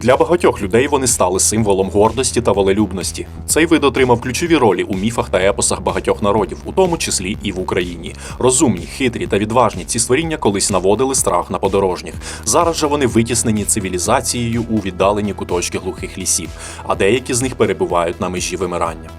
Для багатьох людей вони стали символом гордості та волелюбності. Цей вид отримав ключові ролі у міфах та епосах багатьох народів, у тому числі і в Україні. Розумні, хитрі та відважні ці створіння колись наводили страх на подорожніх. Зараз же вони витіснені цивілізацією у віддалені куточки глухих лісів, а деякі з них перебувають на межі вимирання.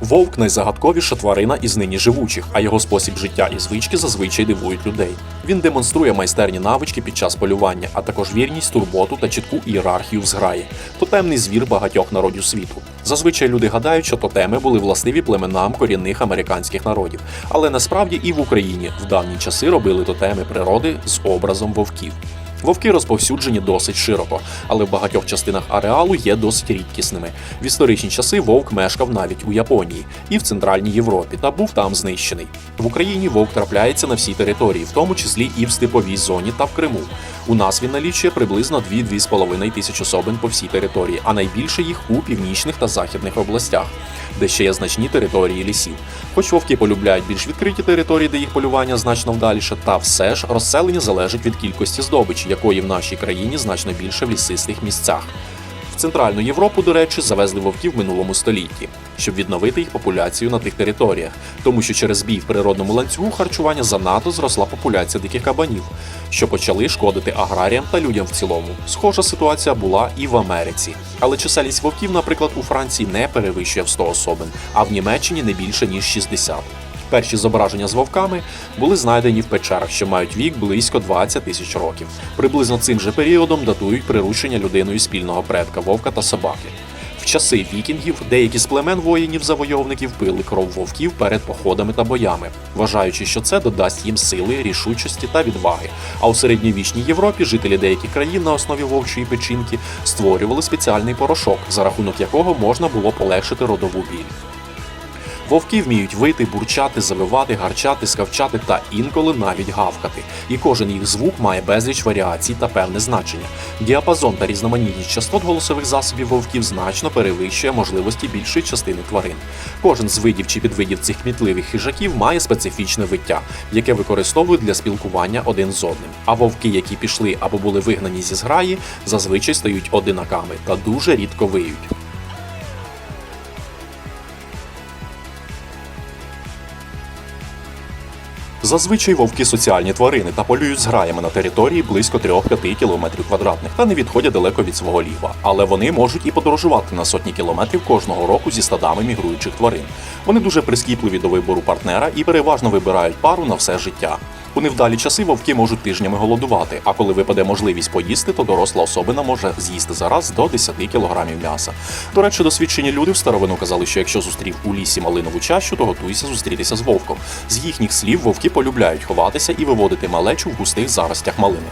Вовк найзагадковіша тварина із нині живучих, а його спосіб життя і звички зазвичай дивують людей. Він демонструє майстерні навички під час полювання, а також вірність, турботу та чітку ієрархію в зграї. Тотемний звір багатьох народів світу. Зазвичай люди гадають, що тотеми були властиві племенам корінних американських народів, але насправді і в Україні в давні часи робили тотеми природи з образом вовків. Вовки розповсюджені досить широко, але в багатьох частинах ареалу є досить рідкісними. В історичні часи вовк мешкав навіть у Японії і в Центральній Європі та був там знищений. В Україні вовк трапляється на всій території, в тому числі і в степовій зоні та в Криму. У нас він налічує приблизно 2-2,5 тисяч особин по всій території, а найбільше їх у північних та західних областях, де ще є значні території лісів. Хоч вовки полюбляють більш відкриті території, де їх полювання значно вдаліше, та все ж розселення залежить від кількості здобичі, якої в нашій країні значно більше в лісистих місцях. В Центральну Європу, до речі, завезли вовків в минулому столітті, щоб відновити їх популяцію на тих територіях, тому що через бій в природному ланцюгу харчування занадто зросла популяція диких кабанів, що почали шкодити аграріям та людям в цілому. Схожа ситуація була і в Америці. Але чисельність вовків, наприклад, у Франції не перевищує в 100 особин, а в Німеччині не більше ніж 60. Перші зображення з вовками були знайдені в печерах, що мають вік близько 20 тисяч років. Приблизно цим же періодом датують приручення людиною спільного предка вовка та собаки. В часи вікінгів деякі з племен воїнів-завойовників пили кров вовків перед походами та боями, вважаючи, що це додасть їм сили, рішучості та відваги. А у середньовічній Європі жителі деяких країн на основі вовчої печінки створювали спеціальний порошок, за рахунок якого можна було полегшити родову біль. Вовки вміють вити, бурчати, завивати, гарчати, скавчати та інколи навіть гавкати. І кожен їх звук має безліч варіацій та певне значення. Діапазон та різноманітність частот голосових засобів вовків значно перевищує можливості більшої частини тварин. Кожен з видів чи підвидів цих кмітливих хижаків має специфічне виття, яке використовують для спілкування один з одним. А вовки, які пішли або були вигнані зі зграї, зазвичай стають одинаками та дуже рідко виють. Зазвичай вовки соціальні тварини та полюють з граями на території близько 3-5 кілометрів квадратних та не відходять далеко від свого лігва. Але вони можуть і подорожувати на сотні кілометрів кожного року зі стадами мігруючих тварин. Вони дуже прискіпливі до вибору партнера і переважно вибирають пару на все життя. У невдалі часи вовки можуть тижнями голодувати, а коли випаде можливість поїсти, то доросла особина може з'їсти за раз до 10 кілограмів м'яса. До речі, досвідчені люди в старовину казали, що якщо зустрів у лісі малинову чащу, то готуйся зустрітися з вовком. З їхніх слів вовки полюбляють ховатися і виводити малечу в густих заростях малини.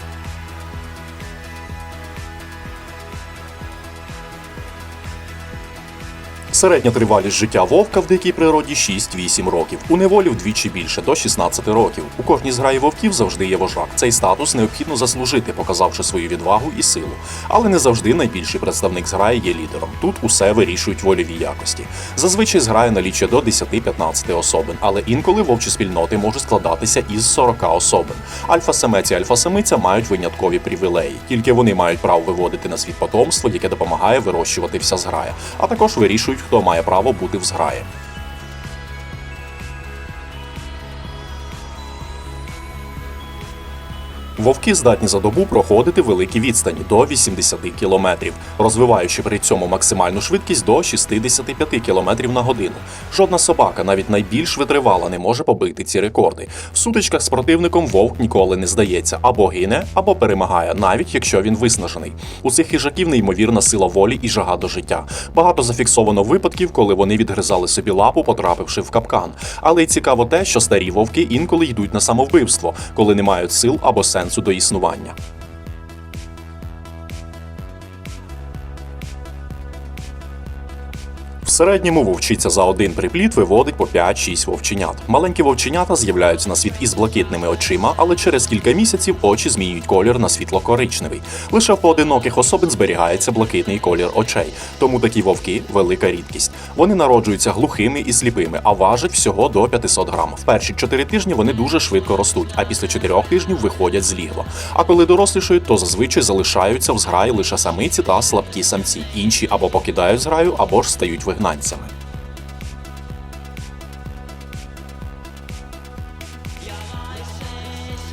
Середня тривалість життя вовка в дикій природі 6-8 років. У неволі вдвічі більше до 16 років. У кожній зграї вовків завжди є вожак. Цей статус необхідно заслужити, показавши свою відвагу і силу. Але не завжди найбільший представник зграї є лідером. Тут усе вирішують вольові якості. Зазвичай зграя налічує до 10-15 особин, але інколи вовчі спільноти можуть складатися із 40 особин. Альфа-самець і альфа-самиця мають виняткові привілеї. Тільки вони мають право виводити на світ потомство, яке допомагає вирощувати вся зграя, а також вирішують, хто має право бути в зграї. Вовки здатні за добу проходити великі відстані до 80 кілометрів, розвиваючи при цьому максимальну швидкість до 65 кілометрів на годину. Жодна собака, навіть найбільш витривала, не може побити ці рекорди. В сутичках з противником вовк ніколи не здається або гине, або перемагає, навіть якщо він виснажений. У цих хижаків неймовірна сила волі і жага до життя. Багато зафіксовано випадків, коли вони відгризали собі лапу, потрапивши в капкан. Але й цікаво те, що старі вовки інколи йдуть на самовбивство, коли не мають сил або сенсу до існування. В середньому вовчиця за один припліт виводить по 5-6 вовченят. Маленькі вовченята з'являються на світ із блакитними очима, але через кілька місяців очі змінюють колір на світло-коричневий. Лише в поодиноких особин зберігається блакитний колір очей, тому такі вовки велика рідкість. Вони народжуються глухими і сліпими, а важать всього до 500 грам. В перші 4 тижні вони дуже швидко ростуть, а після 4 тижнів виходять з лігва. А коли дорослішають, то зазвичай залишаються в зграї лише самиці та слабкі самці. Інші або покидають зграю, або ж стають вигнанцями.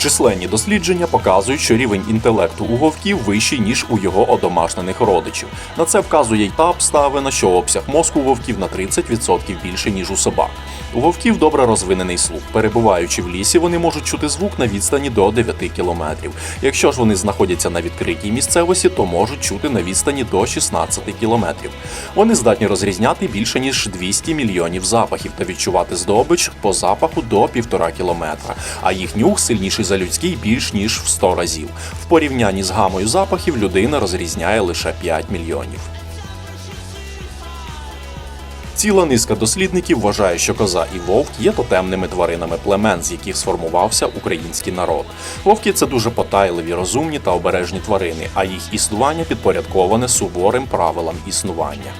Численні дослідження показують, що рівень інтелекту у вовків вищий ніж у його одомашнених родичів. На це вказує й та обставина, що обсяг мозку вовків на 30% більше ніж у собак. У вовків добре розвинений слух. Перебуваючи в лісі, вони можуть чути звук на відстані до 9 кілометрів. Якщо ж вони знаходяться на відкритій місцевості, то можуть чути на відстані до 16 кілометрів. Вони здатні розрізняти більше ніж 200 мільйонів запахів та відчувати здобич по запаху до півтора кілометра. А їх нюх сильніший за людський більш ніж в 100 разів. В порівнянні з гамою запахів людина розрізняє лише 5 мільйонів. Ціла низка дослідників вважає, що коза і вовк є тотемними тваринами племен, з яких сформувався український народ. Вовки це дуже потайливі, розумні та обережні тварини, а їх існування підпорядковане суворим правилам існування.